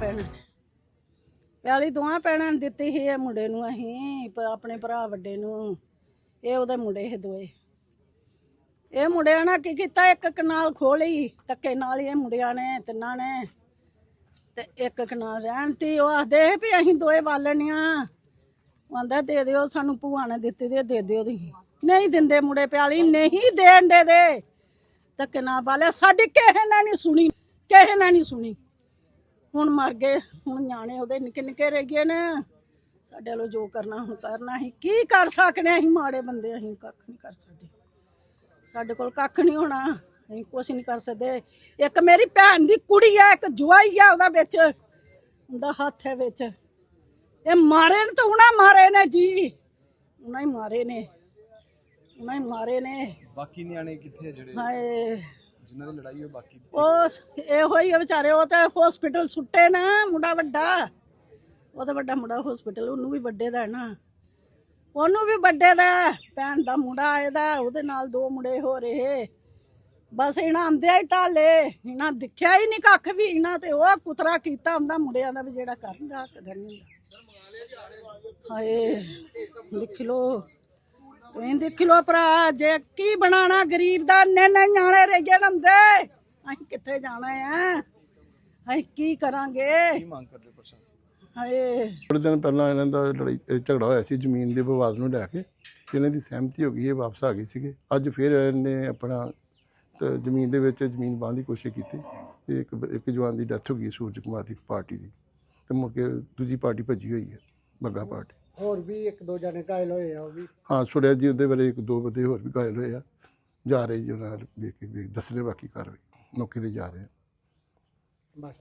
ਭੈਣਾਂ ਪਿਆਲੀ ਦੋਹਾਂ ਭੈਣਾਂ ਨੇ ਦਿੱਤੀ ਸੀ ਇਹ ਮੁੰਡੇ ਨੂੰ ਅਸੀਂ, ਪ- ਆਪਣੇ ਭਰਾ ਵੱਡੇ ਨੂੰ। ਇਹ ਉਹਦੇ ਮੁੰਡੇ ਇਹ ਦੋਏ। ਇਹ ਮੁੰਡਿਆਂ ਨੇ ਕੀ ਕੀਤਾ? ਇੱਕ ਕਨਾਲ ਖੋਲੀ ਧੱਕੇ ਨਾਲ ਹੀ ਇਹ ਮੁੰਡਿਆਂ ਨੇ, ਤਿੰਨਾਂ ਨੇ। ਤੇ ਇੱਕ ਕਨਾਲ ਰਹਿਣ ਤੀ। ਉਹ ਆਖਦੇ ਸੀ ਵੀ ਅਸੀਂ ਦੋਏ ਬਾਲਣੀਆਂ। ਉਹ ਆਂਦਾ, ਦੇ ਦਿਓ, ਸਾਨੂੰ ਭੂਆ ਨੇ ਦਿੱਤੀ ਦੇ ਦੇ ਦਿਓ ਤੁਸੀਂ। ਨਹੀਂ ਦਿੰਦੇ ਮੁੰਡੇ ਪਿਆਲੀ, ਨਹੀਂ ਦੇਣ ਦੇ ਦੇ। ਧੱਕੇ ਨਾਲ ਬਾਲਿਆ, ਸਾਡੀ ਕਿਸੇ ਨੇ ਨਹੀਂ ਸੁਣੀ, ਕਿਸੇ ਨੇ ਨਹੀਂ ਸੁਣੀ। ਹੁਣ ਮਰ ਗਏ ਹੁਣ ਨਿਆਣੇ ਉਹਦੇ ਨਿੱਕੇ ਨਿੱਕੇ ਰਹਿ ਗਏ ਨੇ। ਸਾਡੇ ਵੱਲੋਂ ਜੋ ਕਰਨਾ ਹੁਣ ਕਰਨਾ ਅਸੀਂ। ਕੀ ਕਰ ਸਕਨੇ ਅਸੀਂ ਮਾੜੇ ਬੰਦੇ ਅਸੀਂ ਕੱਖ ਨਹੀਂ ਕਰ ਸਕਦੇ। ਸਾਡੇ ਕੋਲ ਕੱਖ ਨਹੀਂ ਹੋਣਾ ਅਸੀਂ ਕੁਝ ਨਹੀਂ ਕਰ ਸਕਦੇ। ਇੱਕ ਮੇਰੀ ਭੈਣ ਦੀ ਕੁੜੀ ਆ ਇੱਕ ਜਵਾਈ ਆ ਉਹਦਾ ਵਿੱਚ ਉਹਦਾ ਹੱਥ ਹੈ ਵਿੱਚ। ਇਹ ਮਾਰੇ ਨੇ ਤਾਂ ਉਹਨਾਂ ਮਾਰੇ ਨੇ ਜੀ। ਉਹਨਾਂ ਹੀ ਮਾਰੇ ਨੇ। ਉਹਨਾਂ ਹੀ ਮਾਰੇ ਨੇ। ਬਾਕੀ ਨਿਆਣੇ ਕਿੱਥੇ ਜਿਹੜੇ? ਹਾਏ। ਜਿਨ੍ਹਾਂ ਦੀ ਲੜਾਈ ਉਹ ਬਾਕੀ ਉਹ ਇਹੋ ਹੀ ਆ ਵਿਚਾਰੇ, ਉਹ ਤਾਂ ਹਸਪੀਟਲ ਸੁੱਟੇ ਨਾ, ਮੁੰਡਾ ਵੱਡਾ। ਉਹ ਤਾਂ ਵੱਡਾ ਮੁੰਡਾ ਹਸਪੀਟਲ ਉਹਨੂੰ ਵੀ ਵੱਡੇ ਦਾ ਹੈ ਨਾ। ਉਹਨੂੰ ਵੀ ਵੱਡੇ ਦਾ ਹੈ। ਭੈਣ ਦਾ ਮੁੰਡਾ ਇਹਦਾ, ਉਹਦੇ ਨਾਲ ਦੋ ਮੁੰਡੇ ਹੋ ਰਹੇ। ਬਸ ਇਹਨਾਂ ਆਂਦਿਆ ਹੀ ਢਾਲੇ, ਇਹਨਾਂ ਦਿਖਿਆ ਹੀ ਨਹੀਂ ਕੱਖ ਵੀ, ਇਹਨਾਂ ਤੇ ਉਹ ਕੁਤਰਾ ਕੀਤਾ ਹੁੰਦਾ ਮੁੰਡਿਆਂ ਦਾ ਵੀ ਜਿਹੜਾ ਕਰਦਾ ਕਦਰ ਨਹੀਂ ਹੁੰਦਾ। ਹਾਏ, ਲਿਖ ਲੋ ਤੁਸੀਂ ਦੇਖ ਲੋ ਭਰਾ ਜੇ ਕੀ ਬਣਾਣਾ ਗਰੀਬ ਦਾ ਨੇ ਨੇ ਨਿਆਣੇ ਰਹਿ ਗਏ ਨੰਦੇ ਅਸੀਂ ਕਿੱਥੇ ਜਾਣਾ ਆ? ਅਸੀਂ ਕੀ ਕਰਾਂਗੇ? ਕੀ ਮੰਗ ਕਰਦੇ ਪ੍ਰਸ਼ਾਸਨ ਹਾਏ। ਥੋੜੇ ਦਿਨ ਪਹਿਲਾਂ ਇਹਨਾਂ ਦਾ ਲੜਾਈ ਇਹ ਝਗੜਾ ਹੋਇਆ ਸੀ ਜ਼ਮੀਨ ਦੇ ਵਿਵਾਦ ਨੂੰ ਲੈ ਕੇ ਤੇ ਇਹਨਾਂ ਦੀ ਸਹਿਮਤੀ ਹੋ ਗਈ ਇਹ ਵਾਪਸ ਆ ਗਏ ਸੀਗੇ। ਅੱਜ ਫਿਰ ਇਹਨੇ ਆਪਣਾ ਤੇ ਜ਼ਮੀਨ ਦੇ ਵਿੱਚ ਜ਼ਮੀਨ ਬਾਂਧ ਦੀ ਕੋਸ਼ਿਸ਼ ਕੀਤੀ ਤੇ ਇੱਕ ਇੱਕ ਜਵਾਨ ਦੀ ਡੈਥ ਹੋ ਗਈ ਸੂਰਜ ਕੁਮਾਰ ਦੀ ਪਾਰਟੀ ਦੀ। ਤੇ ਮੁੜ ਕੇ ਦੂਜੀ ਪਾਰਟੀ ਭੱਜੀ ਹੋਈ ਹੈ ਬੱਗਾ ਪਾਰਟੀ। ਹੋਰ ਵੀ ਇੱਕ ਦੋ ਜਣੇ ਘਾਇਲ ਹੋਏ ਆ ਉਹ ਵੀ। ਹਾਂ ਸੁਣਿਆ ਜੀ ਉਹਦੇ ਬਾਰੇ ਇੱਕ ਦੋ ਬੰਦੇ ਹੋਰ ਵੀ ਘਾਇਲ ਹੋਏ ਆ। ਜਾ ਰਹੇ ਜੀ ਉਹਨਾਂ ਨਾਲ ਵੇਖ ਕੇ ਵੇਖ- ਦੱਸਣੇ ਬਾਕੀ ਕਾਰਵਾਈ। ਮੌਕੇ ਤੇ ਜਾ ਰਹੇ ਆ। ਬਸ।